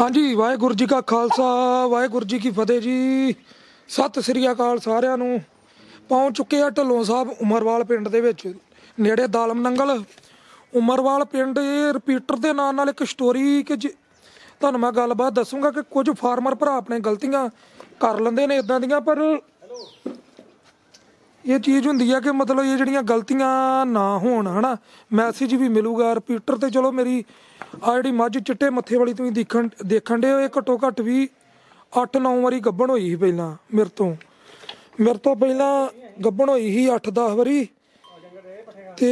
ਹਾਂਜੀ, ਵਾਹਿਗੁਰੂ ਜੀ ਕਾ ਖਾਲਸਾ, ਵਾਹਿਗੁਰੂ ਜੀ ਕੀ ਫਤਿਹ ਜੀ। ਸਤਿ ਸ੍ਰੀ ਅਕਾਲ ਸਾਰਿਆਂ ਨੂੰ। ਪਹੁੰਚ ਚੁੱਕੇ ਆ ਢੱਲੋਂ ਸਾਹਿਬ ਉਮਰਵਾਲ ਪਿੰਡ ਦੇ ਵਿੱਚ, ਨੇੜੇ ਦਾਲਮ ਨੰਗਲ। ਉਮਰਵਾਲ ਪਿੰਡ ਇਹ ਰਿਪੀਟਰ ਦੇ ਨਾਂ ਨਾਲ ਇੱਕ ਸਟੋਰੀ ਕਿ ਜ- ਤੁਹਾਨੂੰ ਮੈਂ ਗੱਲਬਾਤ ਦੱਸੂਗਾ ਕਿ ਕੁਝ ਫਾਰਮਰ ਭਰਾ ਆਪਣੇ ਗਲਤੀਆਂ ਕਰ ਲੈਂਦੇ ਨੇ ਇਦਾਂ ਦੀਆਂ, ਪਰ ਇਹ ਚੀਜ਼ ਹੁੰਦੀ ਆ ਕਿ ਮਤਲਬ ਇਹ ਜਿਹੜੀਆਂ ਗਲਤੀਆਂ ਨਾ ਹੋਣ, ਹਨਾ? ਮੈਸੇਜ ਵੀ ਮਿਲੂਗਾ ਰਿਪੀਟਰ ਤੇ ਚਲੋ ਮੇਰੀ ਆ ਜਿਹੜੀ ਮੱਝ ਚਿੱਟੇ ਮੱਥੇ ਵਾਲੀ ਤੁਸੀਂ ਦੇਖਣ ਦੇਖਣ ਦੇ ਇਹ ਘੱਟੋ ਘੱਟ ਵੀ 8-9 ਵਾਰੀ ਗੱਭਣ ਹੋਈ ਸੀ ਪਹਿਲਾਂ ਮੇਰੇ ਤੋਂ। ਮੇਰੇ ਤੋਂ ਪਹਿਲਾਂ ਗੱਭਣ ਹੋਈ ਸੀ 8-10 ਵਾਰੀ ਤੇ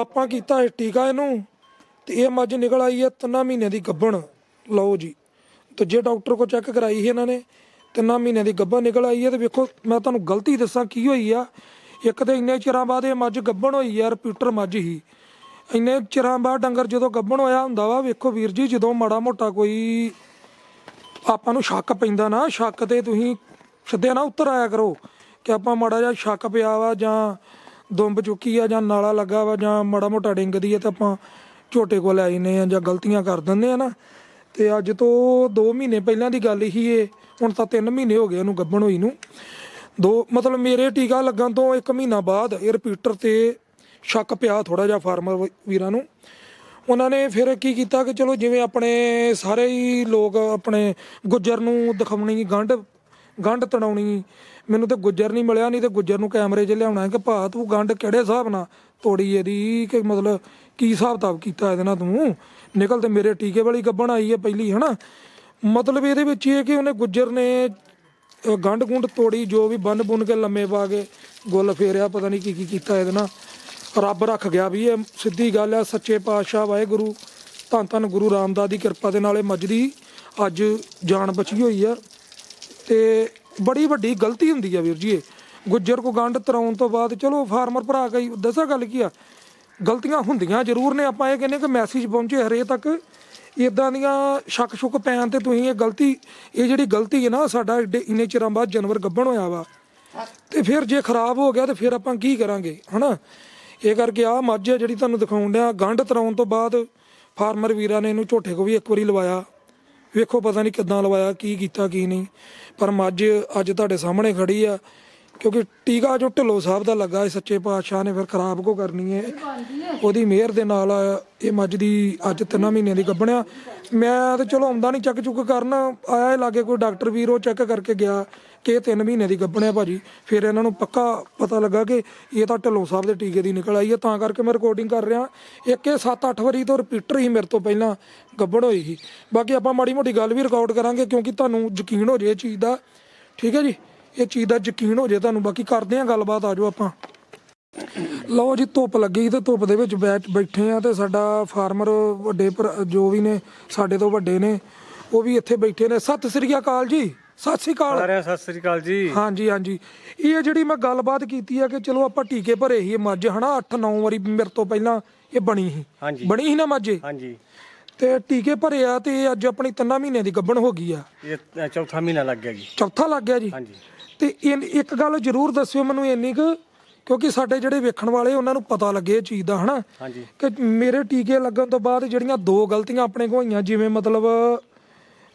ਆਪਾਂ ਕੀਤਾ ਟੀਕਾ ਇਹਨੂੰ ਤੇ ਇਹ ਮੱਝ ਨਿਕਲ ਆਈ ਹੈ ਤਿੰਨਾਂ ਮਹੀਨਿਆਂ ਦੀ ਗੱਭਣ। ਲਓ ਜੀ, ਦੂਜੇ ਡਾਕਟਰ ਕੋਲ ਚੈੱਕ ਕਰਾਈ ਸੀ ਇਹਨਾਂ ਨੇ, ਤਿੰਨਾਂ ਮਹੀਨਿਆਂ ਦੀ ਗੱਭਣ ਨਿਕਲ ਆਈ ਹੈ ਤੇ ਵੇਖੋ ਮੈਂ ਤੁਹਾਨੂੰ ਗਲਤੀ ਦੱਸਾਂ ਕੀ ਹੋਈ ਆ। ਇੱਕ ਤੇ ਇੰਨੇ ਚਿਰਾਂ ਬਾਅਦ ਇਹ ਮੱਝ ਗੱਭਣ ਹੋਈ ਆ ਰਿਪਿਊਟਰ ਮੱਝ ਹੀ। ਇੰਨੇ ਚਿਰਾਂ ਬਾਅਦ ਡੰਗਰ ਜਦੋਂ ਗੱਭਣ ਹੋਇਆ ਹੁੰਦਾ ਵਾ, ਵੇਖੋ ਵੀਰ ਜੀ, ਜਦੋਂ ਮਾੜਾ ਮੋਟਾ ਕੋਈ ਆਪਾਂ ਨੂੰ ਸ਼ੱਕ ਪੈਂਦਾ ਨਾ, ਸ਼ੱਕ ਤੇ ਤੁਸੀਂ ਸਿੱਧੇ ਨਾ ਉੱਤਰ ਆਇਆ ਕਰੋ ਕਿ ਆਪਾਂ ਮਾੜਾ ਜਿਹਾ ਸ਼ੱਕ ਪਿਆ ਵਾ ਜਾਂ ਦੁੰਬ ਚੁੱਕੀ ਆ ਜਾਂ ਨਾਲਾ ਲੱਗਾ ਵਾ ਜਾਂ ਮਾੜਾ ਮੋਟਾ ਡਿੰਗਦੀ ਆ ਤਾਂ ਆਪਾਂ ਝੋਟੇ ਕੋਲ ਲੈ ਜਾਂਦੇ ਆ ਜਾਂ ਗਲਤੀਆਂ ਕਰ ਦਿੰਦੇ ਆ ਨਾ। ਤੇ ਅੱਜ ਤੋਂ 2 ਮਹੀਨੇ ਪਹਿਲਾਂ ਦੀ ਗੱਲ ਹੀ ਇਹ ਹੁਣ ਤਾਂ 3 ਮਹੀਨੇ ਹੋ ਗਏ ਇਹਨੂੰ ਗੱਭਣ ਹੋਈ ਨੂੰ। ਦੋ ਮਤਲਬ ਮੇਰੇ ਟੀਕਾ ਲੱਗਣ ਤੋਂ 1 ਮਹੀਨਾ ਬਾਅਦ ਇਹ ਰਿਪੀਟਰ ਤੇ ਸ਼ੱਕ ਪਿਆ ਥੋੜਾ ਜਿਹਾ ਫਾਰਮਰ ਵੀਰਾਂ ਨੂੰ। ਉਹਨਾਂ ਨੇ ਫਿਰ ਕੀ ਕੀਤਾ ਕਿ ਚਲੋ ਜਿਵੇਂ ਆਪਣੇ ਸਾਰੇ ਹੀ ਲੋਕ ਆਪਣੇ ਗੁੱਜਰ ਨੂੰ ਦਿਖਾਉਣੀ, ਗੰਢ ਗੰਢ ਤੜਾਉਣੀ ਮੈਨੂੰ ਤੇ ਗੁੱਜਰ ਨਹੀਂ ਮਿਲਿਆ, ਨਹੀਂ ਤੇ ਗੁੱਜਰ ਨੂੰ ਕੈਮਰੇ 'ਚ ਲਿਆਉਣਾ ਕਿ ਭਾ ਤੂੰ ਗੰਢ ਕਿਹੜੇ ਹਿਸਾਬ ਨਾਲ ਤੋੜੀ ਇਹਦੀ? ਕਿ ਮਤਲਬ ਕੀ ਹਿਸਾਬ ਤਾਬ ਕੀਤਾ ਇਹਦੇ ਨਾਲ ਤੂੰ? ਨਿਕਲ ਤੇ ਮੇਰੇ ਟੀਕੇ ਵਾਲੀ ਗੱਬਣ ਆਈ ਹੈ ਪਹਿਲੀ, ਹਨਾ? ਮਤਲਬ ਇਹਦੇ ਵਿੱਚ ਇਹ ਕਿ ਉਹਨੇ ਗੁੱਜਰ ਨੇ ਗੰਢ ਗੁੰਡ ਤੋੜੀ, ਜੋ ਵੀ ਬੰਨ ਬੁੰਨ ਕੇ ਲੰਮੇ ਪਾ ਕੇ ਗੁੱਲ ਫੇਰਿਆ, ਪਤਾ ਨਹੀਂ ਕੀ ਕੀ ਕੀਤਾ ਇਹਦੇ ਨਾਲ। ਰੱਬ ਰੱਖ ਗਿਆ ਵੀ ਇਹ ਸਿੱਧੀ ਗੱਲ ਹੈ, ਸੱਚੇ ਪਾਤਸ਼ਾਹ ਵਾਹਿਗੁਰੂ, ਧੰਨ ਧੰਨ ਗੁਰੂ ਰਾਮਦਾਸ ਦੀ ਕਿਰਪਾ ਦੇ ਨਾਲ ਇਹ ਮੱਝ ਦੀ ਅੱਜ ਜਾਨ ਬਚੀ ਹੋਈ ਆ ਤੇ ਬੜੀ ਵੱਡੀ ਗਲਤੀ ਹੁੰਦੀ ਆ ਵੀਰ ਜੀ ਇਹ। ਗੁੱਜਰ ਕੋ ਗੰਢ ਤਰਾਉਣ ਤੋਂ ਬਾਅਦ ਚਲੋ ਫਾਰਮਰ ਭਰਾ ਕਈ, ਦੱਸਾਂ ਗੱਲ ਕੀ ਆ? ਗਲਤੀਆਂ ਹੁੰਦੀਆਂ ਜ਼ਰੂਰ ਨੇ, ਆਪਾਂ ਇਹ ਕਹਿੰਦੇ ਕਿ ਮੈਸੇਜ ਪਹੁੰਚੇ ਹਰੇ ਤੱਕ। ਇਦਾਂ ਦੀਆਂ ਸ਼ੱਕ ਸ਼ੁਕ ਪੈਣ ਤੇ ਤੁਸੀਂ ਇਹ ਗਲਤੀ, ਇਹ ਜਿਹੜੀ ਗਲਤੀ ਹੈ ਨਾ, ਸਾਡਾ ਏਡੇ ਇੰਨੇ ਚਿਰਾਂ ਬਾਅਦ ਜਾਨਵਰ ਗੱਭਣ ਹੋਇਆ ਵਾ। ਤੇ ਫਿਰ ਜੇ ਖਰਾਬ ਹੋ ਗਿਆ ਤੇ ਫਿਰ ਆਪਾਂ ਕੀ ਕਰਾਂਗੇ, ਹਨਾ? ਇਹ ਕਰਕੇ ਆ ਮੱਝ ਆ ਜਿਹੜੀ ਤੁਹਾਨੂੰ ਦਿਖਾਉਣ ਡਿਆ, ਗੰਢ ਤਰਾਉਣ ਤੋਂ ਬਾਅਦ ਫਾਰਮਰ ਵੀਰਾਂ ਨੇ ਇਹਨੂੰ ਝੋਟੇ ਕੋ ਵੀ ਇੱਕ ਵਾਰੀ ਲਵਾਇਆ। ਵੇਖੋ ਪਤਾ ਨਹੀਂ ਕਿੱਦਾਂ ਲਵਾਇਆ, ਕੀ ਕੀਤਾ, ਕੀ ਨਹੀਂ। ਪਰ ਮੱਝ ਅੱਜ ਤੁਹਾਡੇ ਸਾਹਮਣੇ ਖੜੀ ਆ, ਕਿਉਂਕਿ ਟੀਕਾ ਜੋ ਢਿੱਲੋਂ ਸਾਹਿਬ ਦਾ ਲੱਗਾ ਹੈ ਸੱਚੇ ਪਾਤਸ਼ਾਹ ਨੇ ਫਿਰ ਖਰਾਬ ਕੋ ਕਰਨੀ ਹੈ? ਉਹਦੀ ਮਿਹਰ ਦੇ ਨਾਲ ਇਹ ਮੱਝ ਦੀ ਅੱਜ ਤਿੰਨਾਂ ਮਹੀਨਿਆਂ ਦੀ ਗੱਭਣਿਆ। ਮੈਂ ਤਾਂ ਚਲੋ ਆਉਂਦਾ ਨਹੀਂ ਚੱਕ ਚੁੱਕ ਕਰਨ। ਆਇਆ ਲਾਗੇ ਕੋਈ ਡਾਕਟਰ ਵੀਰ, ਉਹ ਚੈੱਕ ਕਰਕੇ ਗਿਆ। ਕਿ ਇਹ ਤਿੰਨ ਮਹੀਨੇ ਦੀ ਗੱਭਣਿਆ ਭਾਜੀ। ਫਿਰ ਇਹਨਾਂ ਨੂੰ ਪੱਕਾ ਪਤਾ ਲੱਗਾ ਕਿ ਇਹ ਤਾਂ ਢਿੱਲੋਂ ਸਾਹਿਬ ਦੇ ਟੀਕੇ ਦੀ ਨਿਕਲ ਆਈ ਹੈ, ਤਾਂ ਕਰਕੇ ਮੈਂ ਰਿਕਾਰਡਿੰਗ ਕਰ ਰਿਹਾ। ਇੱਕ ਇਹ 7-8 ਵਾਰੀ ਤੋਂ ਰਿਪੀਟਰ ਹੀ ਮੇਰੇ ਤੋਂ ਪਹਿਲਾਂ ਗੱਭਣ ਹੋਈ ਸੀ। ਬਾਕੀ ਆਪਾਂ ਮਾੜੀ ਮੋਟੀ ਗੱਲ ਵੀ ਰਿਕਾਰਡ ਕਰਾਂਗੇ ਕਿਉਂਕਿ ਤੁਹਾਨੂੰ ਯਕੀਨ ਹੋ ਜੇ ਇਹ ਚੀਜ਼ ਦਾ। ਠੀਕ ਹੈ ਜੀ? ਇਹ ਚੀਜ਼ ਦਾ ਯਕੀਨ ਹੋ ਜੇ ਤੁਹਾਨੂੰ। ਬਾਕੀ ਕਰਦੇ ਆਂ ਗੱਲਬਾਤ ਆਜੋ ਆਪਾਂ। ਲਓ ਜੀ, ਧੁੱਪ ਲੱਗੀ ਤੇ ਧੁੱਪ ਦੇ ਵਿੱਚ ਬੈਠ ਬੈਠੇ ਆ ਤੇ ਸਾਡਾ ਫਾਰਮਰ ਵੱਡੇ ਭਰਾ- ਜੋ ਵੀ ਨੇ, ਸਾਡੇ ਤੋਂ ਵੱਡੇ ਨੇ, ਉਹ ਵੀ ਇੱਥੇ ਬੈਠੇ ਨੇ। ਸਤਿ ਸ੍ਰੀ ਅਕਾਲ ਜੀ। ਸਤਿ ਸ੍ਰੀ ਅਕਾਲ। ਸਾਰਿਆਂ ਸਤਿ ਸ੍ਰੀ ਅਕਾਲ ਜੀ। ਹਾਂਜੀ ਹਾਂਜੀ। ਇਹ ਜਿਹੜੀ ਮੈਂ ਗੱਲਬਾਤ ਕੀਤੀ ਆ ਕਿ ਚਲੋ ਆਪਾਂ ਟੀਕੇ ਭਰੇ ਸੀ ਇਹ ਮੱਝ ਹਨਾ? 8-9 ਵਾਰੀ ਮੇਰੇ ਤੋਂ ਪਹਿਲਾਂ ਇਹ ਬਣੀ ਸੀ। ਹਾਂਜੀ। ਬਣੀ ਸੀ ਨਾ ਮੱਝ ਇਹ? ਹਾਂਜੀ। ਤੇ ਟੀਕੇ ਭਰੇ ਆ ਤੇ ਅੱਜ ਆਪਣੀ ਤਿੰਨਾਂ ਮਹੀਨਿਆਂ ਦੀ ਗੱਭਣ ਹੋ ਗਈ ਆ। ਇਹ ਅ, ਚੌਥਾ ਮਹੀਨਾ ਲੱਗ ਗਿਆ ਜੀ। ਚੌਥਾ ਲੱਗ ਗਿਆ ਜੀ। ਹਾਂਜੀ। ਤੇ ਇਨ- ਇੱਕ ਗੱਲ ਜ਼ਰੂਰ ਦੱਸਿਓ ਮੈਨੂੰ ਇੰਨੀ ਕੁ ਕਿਉਂਕਿ ਸਾਡੇ ਜਿਹੜੇ ਵੇਖਣ ਵਾਲੇ ਉਹਨਾਂ ਨੂੰ ਪਤਾ ਲੱਗੇ ਇਹ ਚੀਜ਼ ਦਾ ਹਨਾ? ਹਾਂਜੀ। ਕਿ ਮੇਰੇ ਟੀਕੇ ਲੱਗਣ ਤੋਂ ਬਾਅਦ ਜਿਹੜੀਆਂ ਦੋ ਗਲਤੀਆਂ ਆਪਣੇ ਕੋਲ ਹੋਈਆਂ ਜਿਵੇਂ ਮਤਲਬ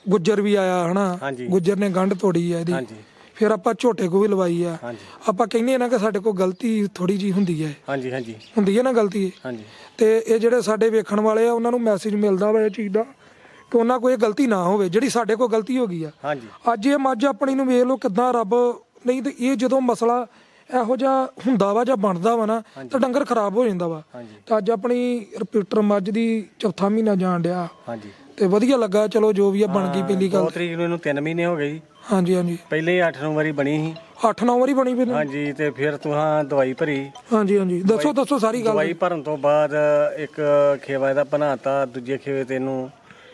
ਗੁੱਜਰ ਵੀ ਆਇਆ ਹਨਾ? ਹਾਂਜੀ। ਗੁੱਜਰ ਨੇ ਗੰਢ ਤੋੜੀ ਆ ਇਹਦੀ। ਹਾਂਜੀ। ਫਿਰ ਆਪਾਂ ਝੋਟੇ ਕੋ ਵੀ ਲਵਾਈ ਆ। ਹਾਂਜੀ। ਆਪਾਂ ਕਹਿੰਦੇ ਆ ਨਾ ਕਿ ਸਾਡੇ ਕੋਲ ਗਲਤੀ ਥੋੜੀ ਜੀ ਹੁੰਦੀ ਹੈ ਹਾਂਜੀ ਹਾਂਜੀ। ਹੁੰਦੀ ਹੈ ਨਾ ਗਲਤੀ? ਇਹ। ਹਾਂਜੀ। ਤੇ ਇਹ ਜਿਹੜੇ ਸਾਡੇ ਵੇਖਣ ਵਾਲੇ ਆ ਉਹਨਾਂ ਨੂੰ ਮੈਸੇਜ ਮਿਲਦਾ ਵਾ ਇਹ ਚੀਜ਼ ਦਾ ਕਿ ਉਹਨਾਂ ਕੋਲ ਇਹ ਗਲਤੀ ਨਾ ਹੋਵੇ ਜਿਹੜੀ ਸਾਡੇ ਕੋਲ ਗਲਤੀ ਹੋ ਗਈ ਆ। ਹਾਂਜੀ। ਅੱਜ ਇਹ ਮੱਝ ਆਪਣੀ ਨੂੰ ਵੇਖ ਲਓ ਕਿਦਾਂ ਰੱਬ ਨਹੀਂ ਤੇ ਇਹ ਜਦੋਂ ਮਸਲਾ ਇਹੋ ਜਿਹਾ ਹੁੰਦਾ ਵਾ ਜਾਂ ਬਣਦਾ ਵਾ ਨਾ ਤਾਂ ਡੰਗਰ ਖਰਾਬ ਹੋ ਜਾਂਦਾ ਵਾ। ਹਾਂਜੀ। ਤਾਂ ਅੱਜ ਆਪਣੀ ਰਿਪੀਟਰ ਮੱਝ ਦੀ ਚੌਥਾ ਮਹੀਨਾ ਜਾਣ ਡਿਆ। ਹਾਂਜੀ। ਤੇ ਵਧੀਆ ਲੱਗਾ ਚਲੋ ਜੋ ਵੀ ਆ ਬਣ ਗਈ ਪਹਿਲੀ ਗੱਲ। ਦੋ ਤਰੀਕ ਨੂੰ ਇਹਨੂੰ 3 ਮਹੀਨੇ ਹੋ ਗਏ ਜੀ। ਹਾਂਜੀ ਹਾਂਜੀ। ਪਹਿਲੇ ਹੀ 8 ਵਾਰੀ ਬਣੀ ਸੀ। 8-9 ਵਾਰੀ ਬਣੀ ਫਿਰ ਹਾਂਜੀ ਤੇ ਫਿਰ ਤੁਹਾਂ ਦਵਾਈ ਭਰੀ। ਹਾਂਜੀ ਹਾਂਜੀ। ਦੱਸੋ ਦੱਸੋ ਸਾਰੀ ਗੱਲ। ਦਵਾਈ ਭਰਨ ਤੋਂ ਬਾਅਦ ਇੱਕ ਖੇਵਾ ਇਹਦਾ ਬਣਾਤਾ ਦੂਜੇ ਖੇਵੇ ਤੇ ਇਹਨੂੰ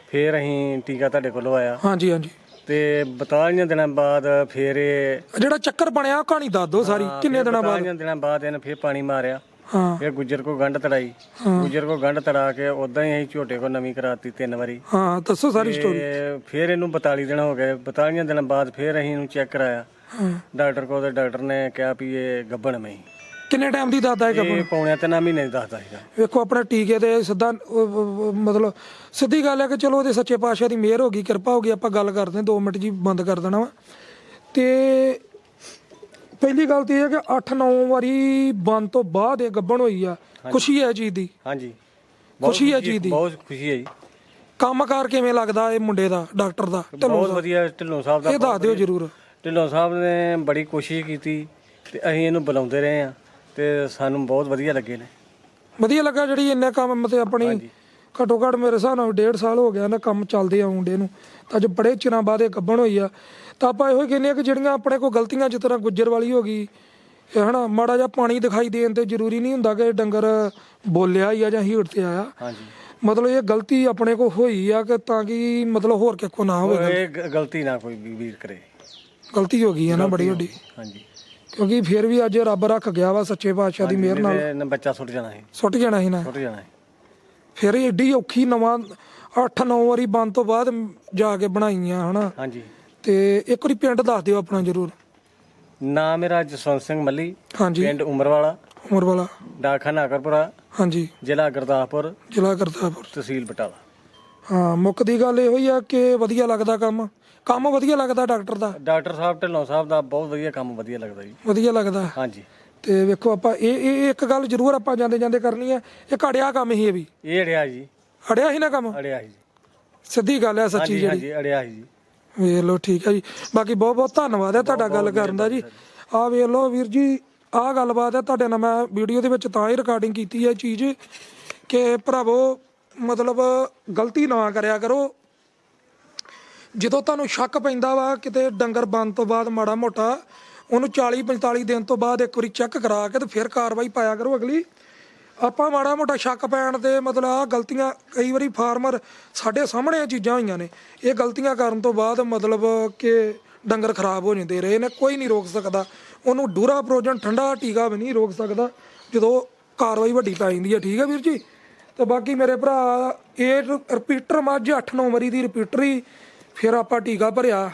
ਫਿਰ ਅਸੀਂ ਟੀਕਾ ਤੁਹਾਡੇ ਕੋਲ ਲਵਾਇਆ ਹਾਂਜੀ ਹਾਂਜੀ। ਤੇ 42 ਦਿਨਾਂ ਬਾਅਦ ਫਿਰ ਇਹ ਜਿਹੜਾ ਚੱਕਰ ਬਣਿਆ ਉਹ ਕਹਾਣੀ ਦੱਸ ਦਿਓ ਸਾਰੀ। ਕਿੰਨੇ ਦਿਨਾਂ ਬਾਅਦ? 42 ਦਿਨਾਂ ਬਾਅਦ ਇਹਨੇ ਫਿਰ ਪਾਣੀ ਮਾਰਿਆ। ਹਾਂ। ਫਿਰ ਗੁੱਜਰ ਕੋ ਗੰਢ ਤੜਾਈ। ਗੁੱਜਰ ਕੋ ਗੰਢ ਤੜਾ ਕੇ ਉਦਾਂ ਹੀ ਅਸੀਂ ਝੋਟੇ ਕੋ ਨਵੀਂ ਕਰਾਤੀ ਤਿੰਨ ਵਾਰੀ। ਹਾਂ ਦੱਸੋ ਸਾਰੀ ਸਟੋਰੀ ਤੇ ਫਿਰ ਇਹਨੂੰ 42 ਦਿਨ ਹੋ ਗਏ। 42 ਦਿਨਾਂ ਬਾਅਦ ਫਿਰ ਅਸੀਂ ਇਹਨੂੰ ਚੈੱਕ ਕਰਾਇਆ। ਹਾਂ। ਡਾਕਟਰ ਕੋਲ ਤੇ ਡਾਕਟਰ ਨੇ ਕਿਹਾ ਵੀ ਇਹ ਗੱਭਣ ਮੈਂ ਕਿੰਨੇ ਟਾਈਮ ਦੀ ਦੱਸਦਾ ਇਹ ਗੱਬਣ? ਇਹ ਪੌਣਿਆਂ ਤਿੰਨਾਂ ਮਹੀਨੇ ਦੀ ਦੱਸਦਾ ਸੀਗਾ। ਵੇਖੋ ਆਪਣੇ ਟੀਕੇ ਦੇ ਸਿੱਧਾ ਮਤਲਬ ਸਿੱਧੀ ਗੱਲ ਹੈ ਕਿ ਚਲੋ ਉਹਦੇ ਸੱਚੇ ਪਾਤਸ਼ਾਹ ਦੀ ਮਿਹਰ ਹੋ ਗਈ ਕਿਰਪਾ ਹੋ ਗਈ ਆਪਾਂ ਗੱਲ ਕਰਦੇ ਹਾਂ 2 ਮਿੰਟ ਜੀ ਬੰਦ ਕਰ ਦੇਣਾ ਵਾ। ਤੇ ਪਹਿਲੀ ਗੱਲ ਤੇ ਇਹ ਹੈ ਕਿ 8-9 ਵਾਰੀ ਬੰਦ ਤੋਂ ਬਾਅਦ ਇਹ ਗੱਬਣ ਹੋਈ ਆ। ਖੁਸ਼ੀ ਹੈ ਚੀਜ਼ ਦੀ। ਹਾਂਜੀ। ਖੁਸ਼ੀ ਹੈ ਚੀਜ਼ ਦੀ। ਬਹੁਤ ਖੁਸ਼ੀ ਹੈ ਜੀ। ਕੰਮਕਾਰ ਕਿਵੇਂ ਲੱਗਦਾ ਇਹ ਮੁੰਡੇ ਦਾ ਡਾਕਟਰ ਦਾ? ਬਹੁਤ ਵਧੀਆ ਢਿੱਲੋਂ ਸਾਹਿਬ ਦਾ ਇਹ ਦੱਸ ਦਿਓ ਜਰੂਰ। ਢਿੱਲੋਂ ਸਾਹਿਬ ਨੇ ਬੜੀ ਕੋਸ਼ਿਸ਼ ਕੀਤੀ ਤੇ ਅਸੀਂ ਇਹਨੂੰ ਬੁਲਾਉਂਦੇ ਰਹੇ ਆ ਤੇ ਸਾਨੂੰ ਬਹੁਤ ਵਧੀਆ ਲੱਗੇ ਨੇ। ਵਧੀਆ ਲੱਗਾ ਜਿਹੜੀ ਇੰਨੇ ਕੰਮ ਮਤੇ ਆਪਣੀ ਘੱਟੋ ਘੱਟ ਮੇਰੇ ਹਿਸਾਬ ਨਾਲ ਡੇਢ ਸਾਲ ਹੋ ਗਿਆ ਨਾ ਕੰਮ ਚੱਲਦੇ ਆਉਂਦੇ ਨੂੰ। ਤਾਂ ਅੱਜ ਬੜੇ ਚਿਰਾਂ ਬਾਅਦ ਇਹ ਗੱਬਣ ਹੋਈ ਆ। ਤਾਂ ਆਪਾਂ ਇਹੋ ਹੀ ਕਹਿੰਦੇ ਆ ਕਿ ਜਿਹੜੀਆਂ ਆਪਣੇ ਕੋਲ ਗਲਤੀਆਂ ਜਿਸ ਤਰ੍ਹਾਂ ਗੁੱਜਰ ਵਾਲੀ ਹੋ ਗਈ ਇਹ ਹਨਾ ਮਾੜਾ ਜਿਹਾ ਪਾਣੀ ਦਿਖਾਈ ਦੇਣ ਤੇ ਜ਼ਰੂਰੀ ਨਹੀਂ ਹੁੰਦਾ ਕਿ ਡੰਗਰ ਬੋਲਿਆ ਹੀ ਆ ਜਾਂ ਹੀਟ ਤੇ ਆਇਆ। ਹਾਂਜੀ। ਮਤਲਬ ਇਹ ਗਲਤੀ ਆਪਣੇ ਕੋ ਹੋਈ ਆ ਕਿ ਤਾਂ ਕਿ ਮਤਲਬ ਹੋਰ ਕਿਸੇ ਕੋ ਨਾ ਹੋਵੇ ਇਹ ਗ- ਗਲਤੀ ਨਾ ਕੋਈ ਵੀ ਵੀਰ ਕਰੇ। ਗਲਤੀ ਹੋ ਗਈ ਹੈ ਨਾ ਬੜੀ ਵੱਡੀ। ਹਾਂਜੀ। ਕਿਉਂਕਿ ਫਿਰ ਵੀ ਅੱਜ ਰੱਬ ਰੱਖ ਗਿਆ ਵਾ ਸੱਚੇ ਪਾਤਸ਼ਾਹ ਦੀ ਮਿਹਰ ਨਾਲ। ਮੇਰੇ ਨਾਲ ਬੱਚਾ ਸੁੱਟ ਜਾਣਾ ਸੀ। ਸੁੱਟ ਜਾਣਾ ਸੀ ਨਾ। ਸੁੱਟ ਜਾਣਾ ਸੀ। ਫਿਰ ਇਹ ਏਡੀ ਔਖੀ ਨਵਾਂ 8-9 ਵਾਰੀ ਬੰਦ ਤੋਂ ਬਾਅਦ ਜਾ ਕੇ ਬਣਾਈਆਂ ਹਨਾ? ਹਾਂਜੀ। ਤੇ ਇੱਕ ਵਾਰੀ ਪਿੰਡ ਦੱਸ ਦਿਓ ਆਪਣਾ ਜਰੂਰ। ਨਾਮ ਮੇਰਾ ਜਸਵੰਤ ਸਿੰਘ ਮੱਲੀ। ਹਾਂਜੀ। ਪਿੰਡ ਉਮਰਵਾਲਾ। ਉਮਰ ਵਾਲਾ ਡਾਕਖਾਨਾ ਆਕਰਪੁਰਾ ਹਾਂਜੀ। ਜ਼ਿਲ੍ਹਾ ਗੁਰਦਾਸਪੁਰ। ਜ਼ਿਲ੍ਹਾ ਕਰਤਾਰਪੁਰ ਤਹਿਸੀਲ ਬਟਾਲਾ। ਹਾਂ ਮੁੱਕਦੀ ਗੱਲ ਇਹੋ ਹੀ ਆ ਕਿ ਵਧੀਆ ਲੱਗਦਾ ਕੰਮ। ਕੰਮ ਵਧੀਆ ਲੱਗਦਾ ਡਾਕਟਰ ਦਾ? ਡਾਕਟਰ ਸਾਹਿਬ ਢਿੱਲੋਂ ਸਾਹਿਬ ਦਾ ਬਹੁਤ ਵਧੀਆ ਕੰਮ ਵਧੀਆ ਲੱਗਦਾ ਜੀ। ਵਧੀਆ ਲੱਗਦਾ। ਹਾਂਜੀ। ਤੇ ਵੇਖੋ ਆਪਾਂ ਇਹ ਇਹ ਇੱਕ ਗੱਲ ਜ਼ਰੂਰ ਆਪਾਂ ਜਾਂਦੇ ਜਾਂਦੇ ਕਰਨੀ ਹੈ। ਇਹ ਘੜਿਆ ਕੰਮ ਹੀ ਇਹ ਵੀ। ਇਹ ਅੜਿਆ ਜੀ। ਅੜਿਆ ਹੀ ਨਾ ਕੰਮ? ਅੜਿਆ ਜੀ। ਸਿੱਧੀ ਗੱਲ ਹੈ ਸੱਚੀ ਹਾਂਜੀ ਜਿਹੜੀ। ਹਾਂਜੀ ਅੜਿਆ ਜੀ। ਵੇਖ ਲਓ ਠੀਕ ਹੈ ਜੀ। ਬਾਕੀ ਬਹੁਤ ਬਹੁਤ ਧੰਨਵਾਦ ਹੈ ਤੁਹਾਡਾ ਗੱਲ ਕਰਨ ਦਾ ਜੀ। ਆਹ ਵੇਖ ਲਓ ਵੀਰ ਜੀ ਆਹ ਗੱਲਬਾਤ ਹੈ ਤੁਹਾਡੇ ਨਾਲ। ਮੈਂ ਵੀਡੀਓ ਦੇ ਵਿੱਚ ਤਾਂ ਹੀ ਰਿਕਾਰਡਿੰਗ ਕੀਤੀ ਹੈ ਚੀਜ਼ ਕਿ ਭਰਾਵੋ ਮਤਲਬ ਗਲਤੀ ਨਾ ਕਰਿਆ ਕਰੋ। ਜਦੋਂ ਤੁਹਾਨੂੰ ਸ਼ੱਕ ਪੈਂਦਾ ਵਾ ਕਿਤੇ ਡੰਗਰ ਬੰਦ ਤੋਂ ਬਾਅਦ ਮਾੜਾ ਮੋਟਾ ਉਹਨੂੰ 40 45 ਦਿਨ ਤੋਂ ਬਾਅਦ ਇੱਕ ਵਾਰੀ ਚੈੱਕ ਕਰਾ ਕੇ ਤੇ ਫਿਰ ਕਾਰਵਾਈ ਪਾਇਆ ਕਰੋ ਅਗਲੀ। ਆਪਾਂ ਮਾੜਾ ਮੋਟਾ ਸ਼ੱਕ ਪੈਣ ਤੇ ਮਤਲਬ ਆ ਗਲਤੀਆਂ ਕਈ ਵਾਰੀ ਫਾਰਮਰ ਸਾਡੇ ਸਾਹਮਣੇ ਇਹ ਚੀਜ਼ਾਂ ਹੋਈਆਂ ਨੇ। ਇਹ ਗਲਤੀਆਂ ਕਰਨ ਤੋਂ ਬਾਅਦ ਮਤਲਬ ਕਿ ਡੰਗਰ ਖਰਾਬ ਹੋ ਜਾਂਦੇ ਰਹੇ ਨੇ, ਕੋਈ ਨਹੀਂ ਰੋਕ ਸਕਦਾ। ਉਹਨੂੰ ਡੂਰਾ ਪ੍ਰੋਜਨ ਠੰਡਾ ਟੀਕਾ ਵੀ ਨਹੀਂ ਰੋਕ ਸਕਦਾ, ਜਦੋਂ ਕਾਰਵਾਈ ਵੱਡੀ ਪੈ ਜਾਂਦੀ ਹੈ। ਠੀਕ ਹੈ ਵੀਰ ਜੀ? ਤੇ ਬਾਕੀ ਮੇਰੇ ਭਰਾ, ਇਹ ਰਿਪੀਟਰ ਮੱਝ 8-9 ਵਾਰੀ ਦੀ ਰਿਪੀਟਰ ਹੀ ਫਿਰ ਆਪਾਂ ਟੀਕਾ ਭਰਿਆ।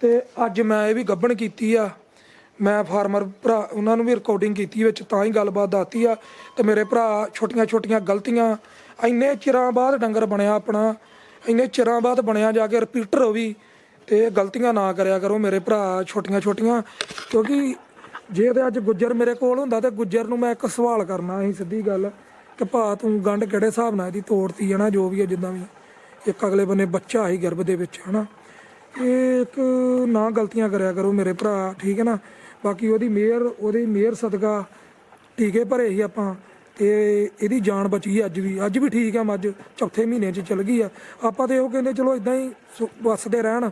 ਤੇ ਅੱਜ ਮੈਂ ਇਹ ਵੀ ਗੱਬਣ ਕੀਤੀ ਆ। ਮੈਂ ਫਾਰਮਰ ਭਰਾ, ਉਹਨਾਂ ਨੂੰ ਵੀ ਰਿਕਾਰਡਿੰਗ ਕੀਤੀ ਵਿੱਚ, ਤਾਂ ਹੀ ਗੱਲਬਾਤ ਦੱਸਤੀ ਆ। ਤੇ ਮੇਰੇ ਭਰਾ ਛੋਟੀਆਂ ਛੋਟੀਆਂ ਗਲਤੀਆਂ, ਇੰਨੇ ਚਿਰਾਂ ਬਾਅਦ ਡੰਗਰ ਬਣਿਆ ਆਪਣਾ, ਇੰਨੇ ਚਿਰਾਂ ਬਾਅਦ ਬਣਿਆ ਜਾ ਕੇ ਰਿਪੀਟਰ ਹੋ ਵੀ, ਤੇ ਗਲਤੀਆਂ ਨਾ ਕਰਿਆ ਕਰੋ ਮੇਰੇ ਭਰਾ ਛੋਟੀਆਂ ਛੋਟੀਆਂ, ਕਿਉਂਕਿ ਜੇ ਤੇ ਅੱਜ ਗੁੱਜਰ ਮੇਰੇ ਕੋਲ ਹੁੰਦਾ ਤੇ ਗੁੱਜਰ ਨੂੰ ਮੈਂ ਇੱਕ ਸਵਾਲ ਕਰਨਾ ਸੀ, ਸਿੱਧੀ ਗੱਲ, ਕਿ ਭਾ ਤੂੰ ਗੰਢ ਕਿਹੜੇ ਹਿਸਾਬ ਨਾਲ ਇਹਦੀ ਤੋੜਤੀ ਹੈ ਨਾ, ਜੋ ਵੀ ਹੈ ਜਿੱਦਾਂ ਵੀ। ਇੱਕ ਅਗਲੇ ਬੰਨੇ ਬੱਚਾ ਹੀ ਗਰਭ ਦੇ ਵਿੱਚ, ਹਨਾ। ਇਹ ਇੱਕ ਨਾ ਗਲਤੀਆਂ ਕਰਿਆ ਕਰੋ ਮੇਰੇ ਭਰਾ, ਠੀਕ ਹੈ ਨਾ। ਬਾਕੀ ਉਹਦੀ ਮੇਅਰ ਉਹਦੀ ਮੇਅਰ ਸਦਕਾ ਟੀਕੇ ਭਰੇ ਸੀ ਆਪਾਂ ਤੇ ਇਹਦੀ ਜਾਨ ਬਚ ਗਈ ਅੱਜ ਵੀ। ਅੱਜ ਵੀ ਠੀਕ ਆ, ਮੱਝ ਚੌਥੇ ਮਹੀਨੇ 'ਚ ਚਲ ਗਈ ਆ। ਆਪਾਂ ਤੇ ਉਹ ਕਹਿੰਦੇ ਚਲੋ ਇਦਾਂ ਹੀ ਸੁ- ਵਸਦੇ ਰਹਿਣ,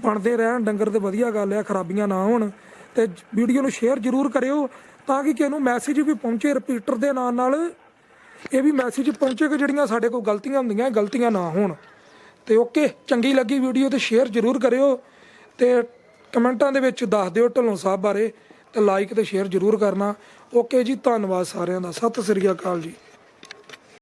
ਬਣਦੇ ਰਹਿਣ, ਡੰਗਰ ਤੇ ਵਧੀਆ ਗੱਲ ਆ, ਖਰਾਬੀਆਂ ਨਾ ਹੋਣ। ਤੇ ਵੀਡੀਓ ਨੂੰ ਸ਼ੇਅਰ ਜ਼ਰੂਰ ਕਰਿਓ ਤਾਂ ਕਿ ਕਿਸੇ ਨੂੰ ਮੈਸੇਜ ਵੀ ਪਹੁੰਚੇ ਰਿਪੀਟਰ ਦੇ ਨਾਲ ਨਾਲ। ਇਹ ਵੀ ਮੈਸੇਜ ਪਹੁੰਚੇ ਕਿ ਜਿਹੜੀਆਂ ਸਾਡੇ ਕੋਲ ਗਲਤੀਆਂ ਹੁੰਦੀਆਂ ਗਲਤੀਆਂ ਨਾ ਹੋਣ। ਤੇ ਓਕੇ ਚੰਗੀ ਲੱਗੀ ਵੀਡੀਓ ਤੇ ਸ਼ੇਅਰ ਜ਼ਰੂਰ ਕਰਿਓ। ਤੇ ਕਮੈਂਟਾਂ ਦੇ ਵਿੱਚ ਦੱਸ ਦਿਓ ਢੱਲੋਂ ਸਾਹਿਬ ਬਾਰੇ ਤੇ ਲਾਈਕ ਤੇ ਸ਼ੇਅਰ ਜ਼ਰੂਰ ਕਰਨਾ। ਓਕੇ ਜੀ, ਧੰਨਵਾਦ ਸਾਰਿਆਂ ਦਾ। ਸਤਿ ਸ੍ਰੀ ਅਕਾਲ ਜੀ।